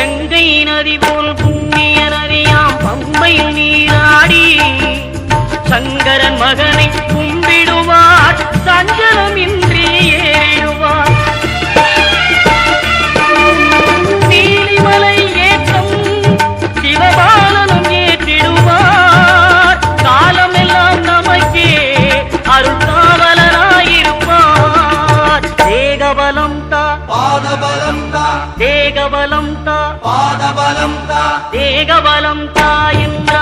கங்கை நதி போல் புண்ணிய நதியாம் பம்பையில் நீராடி சங்கரன் மகனை கும்பிடுவார் சஞ்சலமின்றி ஏறிடுவார். நீலிமலை ஏற்றம் சிவபாலனும் ஏற்றிடுவார். காலமெல்லாம் நமக்கே அருள்காவலராயிருப்பார் தேகபலம் தா தேகபலம் தா బలంతా దేగ బలంతా పాద బలంతా పాదబలంత. దేగబలంత ఇంద్ర.